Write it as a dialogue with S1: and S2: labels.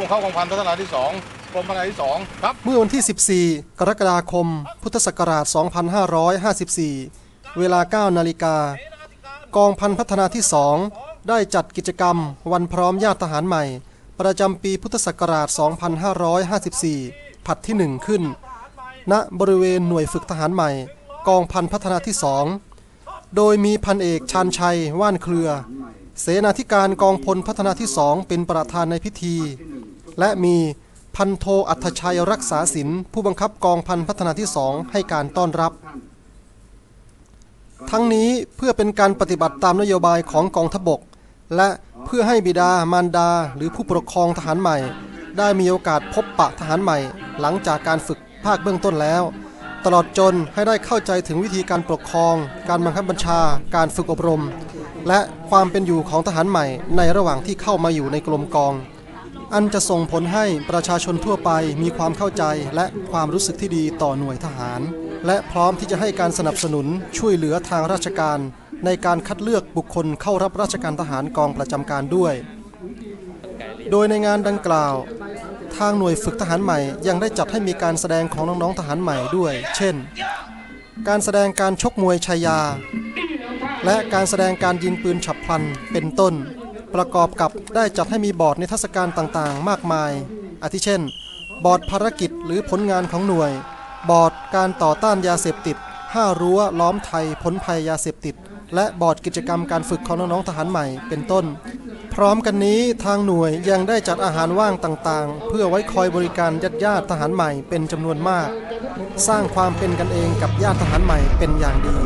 S1: บังคับกองพันพัฒนาที่ 2กรมพัฒนาที่ 2 ครับ
S2: เมื่อวันที่ 14 กรกฎาคม พุทธศักราช 2554 เวลา 9 นาฬิกา กองพันพัฒนาที่ 2 ได้จัดกิจกรรม วันพร้อมญาติทหารใหม่ ประจำปีพุทธศักราช 2554 ผัดที่ 1 ขึ้น ณ บริเวณหน่วยฝึกทหารใหม่ กองพันพัฒนาที่ 2 โดยมีพันเอกชาญชัย ว่านเครือ เสนาธิการกองพลพัฒนาที่2เป็นประธานในพิธี และมีพันโทอัธชัยรักษาศิลป์ผู้บังคับกองพันพัฒนาที่2ให้การต้อนรับ ทั้งนี้เพื่อเป็นการปฏิบัติตามนโยบายของกองทบก และเพื่อให้บิดามารดา หรือผู้ปกครองทหารใหม่ ได้มีโอกาสพบปะทหารใหม่ หลังจากการฝึกภาคเบื้องต้นแล้ว ตลอดจนให้ได้เข้าใจถึงวิธีการปกครอง การบังคับบัญชา การฝึกอบรม และความเป็นอยู่ของทหารใหม่ในระหว่างที่เข้ามาอยู่ในกรมกอง อันจะส่งผลให้ประชาชนทั่วไปมีความเข้าใจและความรู้สึกที่ดีต่อหน่วยทหาร และพร้อมที่จะให้การสนับสนุนช่วยเหลือทางราชการ ในการคัดเลือกบุคคลเข้ารับราชการทหารกองประจำการด้วย โดยในงานดังกล่าว ทางหน่วยฝึกทหารใหม่ยังได้จัดให้มีการแสดงของน้องๆทหารใหม่ด้วย เช่น การแสดงการชกมวยชายา และการแสดงการยิงปืนฉับพลันเป็นต้น ประกอบกับได้จัดให้มีบอร์ดนิทรรศการต่างๆ มากมาย อาทิเช่น บอร์ดภารกิจหรือผลงานของหน่วย บอร์ดการต่อต้านยาเสพติด5รั้วล้อมไทยพ้นภัยยาเสพติด และบอร์ดกิจกรรมการฝึกของน้องๆทหารใหม่เป็นต้น พร้อมกันนี้ทางหน่วยยังได้จัดอาหารว่างต่างๆ เพื่อไว้คอยบริการญาติญาติๆทหารใหม่เป็นจำนวนมาก สร้างความเป็นกันเองกับญาติทหารใหม่เป็นอย่างดี